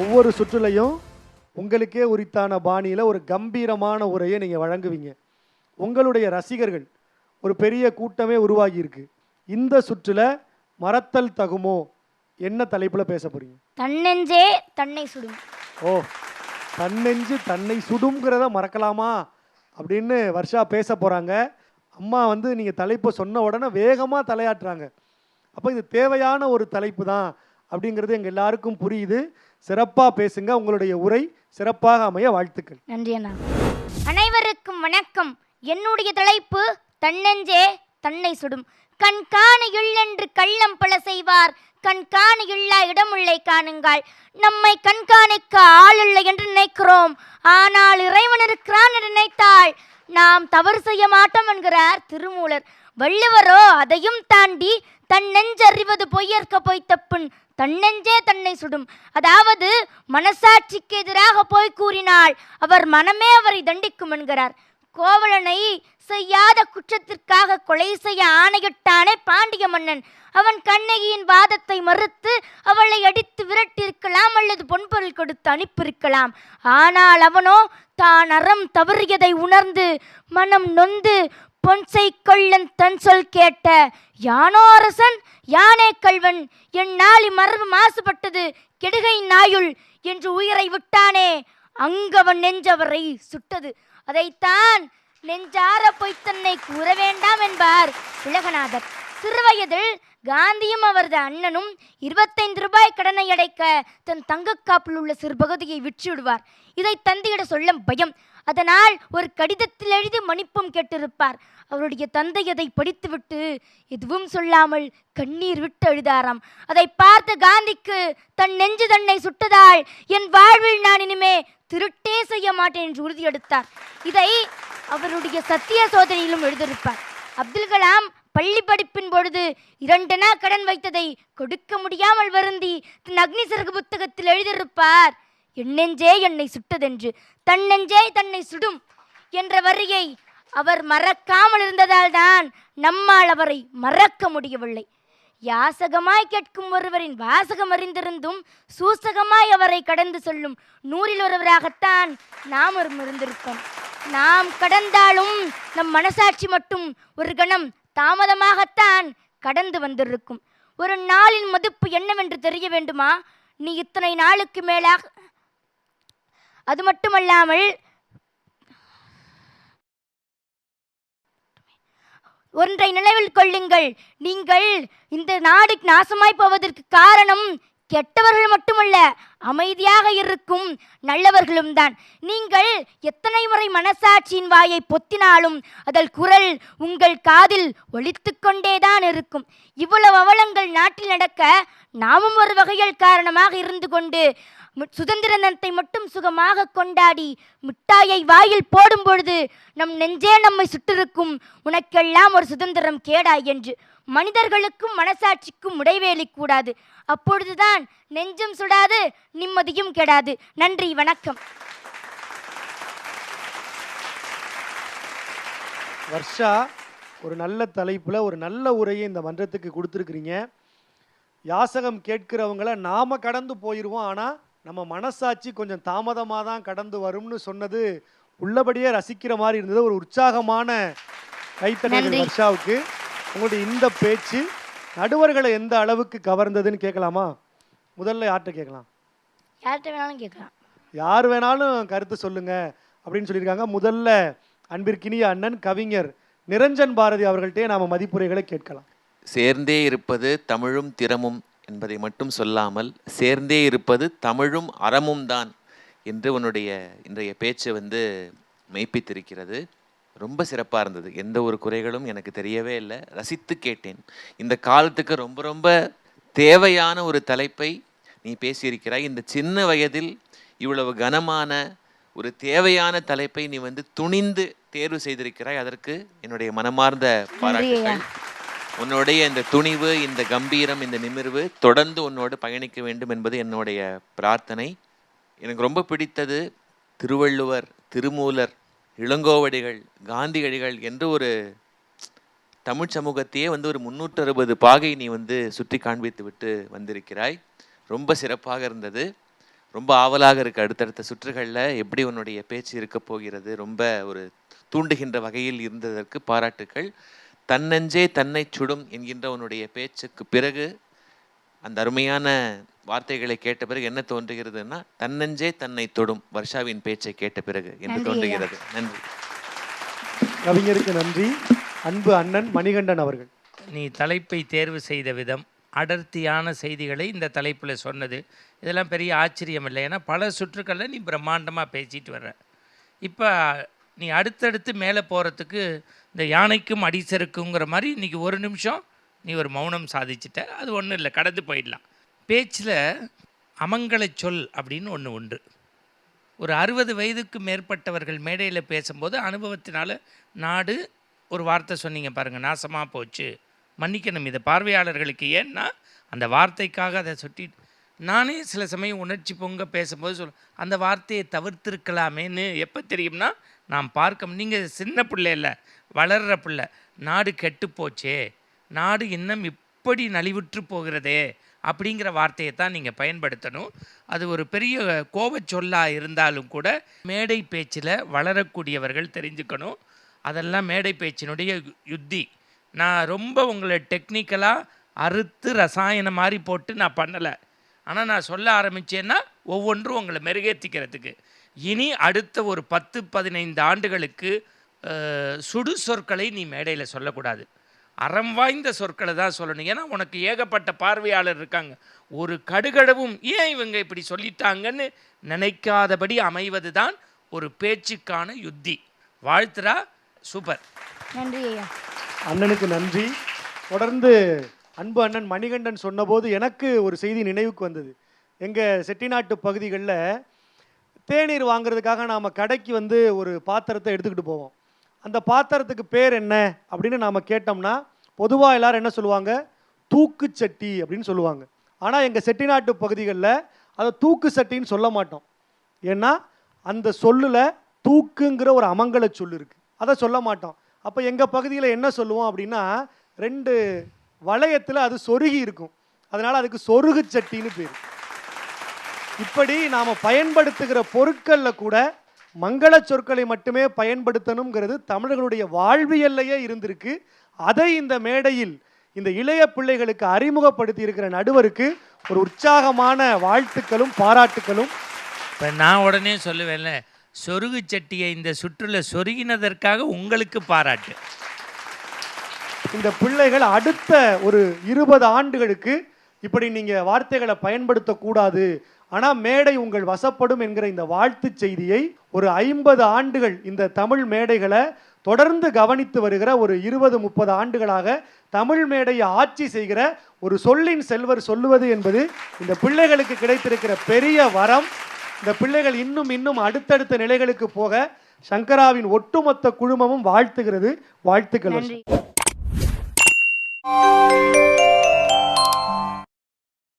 ஒவ்வொரு சுற்றுலையும் உங்களுக்கே உரித்தான பாணியில் ஒரு கம்பீரமான உரையை நீங்கள் வழங்குவீங்க. உங்களுடைய ரசிகர்கள் ஒரு பெரிய கூட்டமே உருவாகி இருக்கு. இந்த சுற்றுல மறத்தல் தகுமோ? என்ன தலைப்பில் பேச போறீங்க? தன்னெஞ்சே தன்னை சுடும். ஓ தன்னெஞ்சு தன்னை சுடுங்கிறத மறக்கலாமா? அப்படின்னு வர்ஷா பேச போகிறாங்க அம்மா வந்து நீங்கள் தலைப்பை சொன்ன உடனே வேகமாக தலையாட்டுறாங்க. அப்போ இது தேவையான ஒரு தலைப்பு தான் அப்படிங்கிறது எங்கள் எல்லாருக்கும் புரியுது. சிறப்பாக பேசுங்க. உங்களுடைய உரை சிறப்பாக அமைய வாழ்த்துக்கள். நன்றி அண்ணா. அனைவருக்கும் வணக்கம். என்னுடைய தலைப்பு தன்னெஞ்சே தன்னை சுடும். கண் காண என்று கள்ளம் பல செய்வார். கண் காண இடமுள்ளை காணுங்கள். நம்மை கண்காணிக்க ஆளில்லை என்று நினைக்கிறோம். ஆனால் இறைவன் இருக்கிறான் என்று நினைத்தால் நாம் தவறு செய்ய மாட்டோம் என்கிறார் திருமூலர். வள்ளுவரோ அதையும் தாண்டி தன் நெஞ்சறிவது பொய்யற்க பொய் தப்புன் தன்னெஞ்சே தன்னை சுடும். அதாவது மனசாட்சிக்கு எதிராக போய் கூறினால் அவர் மனமே அவரை தண்டிக்கும் என்கிறார். கோவலனை செய்யாத குற்றத்திற்காக கொலை செய்ய ஆணையிட்டானே பாண்டிய மன்னன். அவன் கண்ணகியின் வாதத்தை மறுத்து அவளை அடித்து விரட்டியிருக்கலாம் அல்லது பொன்பொருள் கொடுத்து அனுப்பியிருக்கலாம். ஆனால் அவனோ தான் அறம் தவறியதை உணர்ந்து மனம் நொந்து பொன்சை கொள்ளன் தன் சொல் கேட்ட யானோ அரசன் யானே கள்வன் என் நாளி மரபு மாசுபட்டது கெடுகை நாயுள் என்று உயிரை விட்டானே அங்கவன் நெஞ்சவரை சுட்டது. அதைத்தான் நெஞ்சார பொய் தன்னை கூற வேண்டாம் என்பார் உலகநாதர் சிறுவயதில் காந்தியும் அவரது அண்ணனும் இருபத்தைந்து ரூபாய் கடனை அடைக்க தன் தங்கக்காப்பில் உள்ள சிறு பகுதியை விற்றுவிடுவார் இதை தந்தையிட சொல்ல பயம் அதனால் ஒரு கடிதத்தில் எழுதி மன்னிப்பும் கேட்டிருப்பார். அவருடைய தந்தை அதை படித்துவிட்டு எதுவும் சொல்லாமல் கண்ணீர் விட்டு அழுதாராம். அதை பார்த்த காந்திக்கு தன் நெஞ்சு தன்னை சுட்டதால் என் வாழ்வில் நான் இனிமே திருட்டே செய்ய மாட்டேன் என்று உறுதியெடுத்தார் இதை அவருடைய சத்திய சோதனையிலும் எழுதியிருப்பார். அப்துல் கலாம் பள்ளி படிப்பின் பொழுது இரண்டனா கடன் வைத்ததை கொடுக்க முடியாமல் வருந்தி தன் அக்னி சிறகு புத்தகத்தில் எழுதியிருப்பார். என் நெஞ்சே என்னை சுட்டதென்று தன் நெஞ்சே தன்னை சுடும் என்ற வரியை அவர் மறக்காமல் இருந்ததால் தான் நம்மால் அவரை மறக்க முடியவில்லை. யாசகமாய் கேட்கும் ஒருவரின் வாசகம் அறிந்திருந்தும் சூசகமாய் அவரை கடந்து செல்லும் நூறில் ஒருவராகத்தான் நாம் ஒரு இருந்திருப்போம். நாம் கடந்தாலும் நம் மனசாட்சி மட்டும் ஒரு கணம் தாமதமாகத்தான் கடந்து வந்திருக்கும். ஒரு நாளின் மதிப்பு என்னவென்று தெரிய வேண்டுமா? நீ இத்தனை நாளுக்கு மேலாக அது மட்டுமல்லாமல் ஒன்றை நினைவில் கொள்ளுங்கள். நீங்கள் இந்த நாடு நாசமாய் போவதற்கு காரணம் கெட்டவர்கள் மட்டுமல்ல அமைதியாக இருக்கும் நல்லவர்களும் தான். நீங்கள் எத்தனை முறை மனசாட்சியின் வாயை பொத்தினாலும் அதல் குரல் உங்கள் காதில் ஒழித்து கொண்டேதான் இருக்கும். இவ்வளவு அவலங்கள் நாட்டில் நடக்க நாமும் ஒரு வகையில் காரணமாக இருந்து கொண்டு சுதந்திர தினத்தை மட்டும் சுகமாக கொண்டாடி மிட்டாயை வாயில் போடும் பொழுது நம் நெஞ்சே நம்மை சுட்டிருக்கும் உனக்கெல்லாம் ஒரு சுதந்திரம் கேடா என்று. மனிதர்களுக்கும் மனசாட்சிக்கும் உடைவேலி கூடாது. அப்பொழுதுதான் நெஞ்சும் சுடாது நிம்மதியும் கெடாது. நன்றி வணக்கம். வர்ஷா ஒரு நல்ல தலைப்பில் ஒரு நல்ல உரையை இந்த மன்றத்துக்கு கொடுத்துருக்குறீங்க. யாசகம் கேட்கிறவங்கள நாம கடந்து போயிடுவோம் ஆனால் நம்ம மனசாட்சி கொஞ்சம் தாமதமாக தான் கடந்து வரும்னு சொன்னது உள்ளபடியே ரசிக்கிற மாதிரி இருந்தது. ஒரு உற்சாகமான கைத்தட்டல். வர்ஷாவுக்கு. உங்களுடைய இந்த பேச்சு நடுவர்களை எந்த அளவுக்கு கவர்ந்ததுன்னு கேட்கலாமா? முதல்ல யார்கிட்ட கேட்கலாம்? யார்கிட்ட வேணாலும் கேட்கலாம். யார் வேணாலும் கருத்து சொல்லுங்க அப்படின்னு சொல்லியிருக்காங்க. முதல்ல அன்பிற்கினிய அண்ணன் கவிஞர் நிரஞ்சன் பாரதி அவர்கள்ட்டே நாம மதிப்புரைகளை கேட்கலாம். சேர்ந்தே இருப்பது தமிழும் திறமும் என்பதை மட்டும் சொல்லாமல் சேர்ந்தே இருப்பது தமிழும் அறமும் தான் என்று உன்னுடைய இன்றைய பேச்சு வந்து மெய்ப்பித்திருக்கிறது. ரொம்ப சிறப்பாக இருந்தது. எந்த ஒரு குறைகளும் எனக்கு தெரியவே இல்லை. ரசித்து கேட்டேன். இந்த காலத்துக்கு ரொம்ப ரொம்ப தேவையான ஒரு தலைப்பை நீ பேசியிருக்கிறாய். இந்த சின்ன வயதில் இவ்வளவு கனமான ஒரு தேவையான தலைப்பை நீ வந்து துணிந்து தேர்வு செய்திருக்கிறாய். அதற்கு என்னுடைய மனமார்ந்த பாராட்டுகள் உன்னுடைய இந்த துணிவு இந்த கம்பீரம் இந்த நிமிர்வு தொடர்ந்து உன்னோடு பயணிக்க வேண்டும் என்பது என்னுடைய பிரார்த்தனை. எனக்கு ரொம்ப பிடித்தது திருவள்ளுவர் திருமூலர் இளங்கோவடிகள் காந்தியடிகள் என்று ஒரு தமிழ் சமூகத்தையே வந்து ஒரு முன்னூற்று அறுபது பாகை நீ வந்து சுற்றி காண்பித்து விட்டு வந்திருக்கிறாய். ரொம்ப சிறப்பாக இருந்தது. ரொம்ப ஆவலாக இருக்கு அடுத்தடுத்த சுற்றுகளில். எப்படி உன்னுடைய பேச்சு இருக்க போகிறது ரொம்ப ஒரு தூண்டுகின்ற வகையில் இருந்ததற்கு பாராட்டுக்கள். தன்னஞ்சே தன்னை சுடும் என்கின்ற உன்னுடைய பேச்சுக்கு பிறகு அந்த அருமையான வார்த்தைகளை கேட்ட பிறகு என்ன தோன்றுகிறதுன்னா தன்னஞ்சே தன்னை தொடும் வர்ஷாவின் பேச்சை கேட்ட பிறகு என்று. தோன்றுகிறது. நன்றி. கவிஞருக்கு நன்றி. அன்பு அண்ணன் மணிகண்டன் அவர்கள். நீ தலைப்பை தேர்வு செய்த விதம் அடர்த்தியான செய்திகளை இந்த தலைப்பில் சொன்னது இதெல்லாம் பெரிய ஆச்சரியம் இல்லை ஏன்னா பல சுற்றுக்களில் நீ பிரம்மாண்டமாக பேசிட்டு வர்ற. இப்போ நீ அடுத்தடுத்து மேலே போகிறதுக்கு இந்த யானைக்கும் அடிசருக்குங்கிற மாதிரி இன்றைக்கி ஒரு நிமிஷம் நீ ஒரு மௌனம் சாதிச்சிட்ட. அது ஒன்றும் இல்லை கடந்து போயிடலாம். பேச்சில் அமங்கல சொல் அப்படின்னு ஒன்று உண்டு. ஒரு அறுபது வயதுக்கு மேற்பட்டவர்கள் மேடையில் பேசும்போது அனுபவத்தினால் நாடு ஒரு வார்த்தை சொன்னீங்க பாருங்கள் நாசமாக போச்சு. மன்னிக்கணும் இதை பார்வையாளர்களுக்கு ஏன்னா அந்த வார்த்தைக்காக அதை சுட்டி நானே சில சமயம் உணர்ச்சி பொங்க பேசும்போது சொல் அந்த வார்த்தையை தவிர்த்திருக்கலாமேன்னு எப்போ தெரியும்னா நாம் பார்க்க நீங்கள் சின்ன பிள்ளை இல்லை வளர்கிற பிள்ளை நாடு கெட்டு போச்சே நாடு இன்னும் இப்படி நலிவுற்று போகிறதே அப்படிங்கிற வார்த்தையை தான் நீங்கள் பயன்படுத்தணும். அது ஒரு பெரிய கோபச்சொல்லாக இருந்தாலும் கூட மேடை பேச்சில் வளரக்கூடியவர்கள் தெரிஞ்சுக்கணும். அதெல்லாம் மேடை பேச்சினுடைய யுத்தி. நான் ரொம்ப உங்களை டெக்னிக்கலாக அறுத்து ரசாயனம் மாதிரி போட்டு நான் பண்ணலை. ஆனால் நான் சொல்ல ஆரம்பித்தேன்னா ஒவ்வொன்றும் உங்களை மெருகேற்றிக்கிறதுக்கு இனி அடுத்த ஒரு பத்து பதினைந்து ஆண்டுகளுக்கு சுடு சொற்களை நீ மேடையில் சொல்லக்கூடாது. அறம் வாய்ந்த சொற்களை தான் சொல்லணும். ஏன்னா உனக்கு ஏகப்பட்ட பார்வையாளர் இருக்காங்க. ஒரு கடுகடவும் ஏன் இவங்க இப்படி சொல்லிட்டாங்கன்னு நினைக்காதபடி அமைவது தான் ஒரு பேச்சுக்கான யுத்தி. வாழ்த்துறா சூப்பர். நன்றி ஐயா. அண்ணனுக்கு நன்றி. தொடர்ந்து அன்பு அண்ணன் மணிகண்டன் சொன்னபோது எனக்கு ஒரு செய்தி நினைவுக்கு வந்தது. எங்கள் செட்டிநாட்டு பகுதிகளில் தேநீர் வாங்குறதுக்காக நாம் கடைக்கு வந்து ஒரு பாத்திரத்தை எடுத்துக்கிட்டு போவோம். அந்த பாத்திரத்துக்கு பேர் என்ன அப்படின்னு நாம் கேட்டோம்னா பொதுவாக எல்லோரும் என்ன சொல்லுவாங்க? தூக்கு சட்டி அப்படின்னு சொல்லுவாங்க. ஆனால் எங்கள் செட்டிநாட்டு பகுதிகளில் அதை தூக்கு சட்டின்னு சொல்ல மாட்டோம். ஏன்னா அந்த சொல்லில் தூக்குங்கிற ஒரு அமங்கல சொல் இருக்குது அதை சொல்ல மாட்டோம். அப்போ எங்கள் பகுதியில் என்ன சொல்லுவோம் அப்படின்னா ரெண்டு வளையத்தில் அது சொருகி இருக்கும். அதனால் அதுக்கு சொருகு சட்டின்னு பேர். இப்படி நாம் பயன்படுத்துகிற பொருட்களில் கூட மங்கள சொற்களை மட்டுமே பயன்படுத்தணுங்கிறது தமிழர்களுடைய வாழ்வியல்லையே இருந்திருக்கு. அதை இந்த மேடையில் இந்த இளைய பிள்ளைகளுக்கு அறிமுகப்படுத்தி இருக்கிற நடுவருக்கு ஒரு உற்சாகமான வாழ்த்துக்களும் பாராட்டுக்களும். இப்போ நான் உடனே சொல்லுவேன்ல சொருகு சட்டியை இந்த சுற்றுல சொருகினதற்காக உங்களுக்கு பாராட்டு. இந்த பிள்ளைகள் அடுத்த ஒரு இருபது ஆண்டுகளுக்கு இப்படி நீங்கள் வார்த்தைகளை பயன்படுத்தக்கூடாது ஆனால் மேடை உங்கள் வசப்படும் என்கிற இந்த வாழ்த்து செய்தியை ஒரு ஐம்பது ஆண்டுகள் இந்த தமிழ் மேடைகளை தொடர்ந்து கவனித்து வருகிற ஒரு இருபது முப்பது ஆண்டுகளாக தமிழ் மேடையை ஆட்சி செய்கிற ஒரு சொல்லின் செல்வர் சொல்லுவது என்பது இந்த பிள்ளைகளுக்கு கிடைத்திருக்கிற பெரிய வரம். இந்த பிள்ளைகள் இன்னும் இன்னும் அடுத்தடுத்த நிலைகளுக்கு போக சங்கராவின் ஒட்டுமொத்த குழுமமும் வாழ்த்துகிறது. வாழ்த்துக்கள்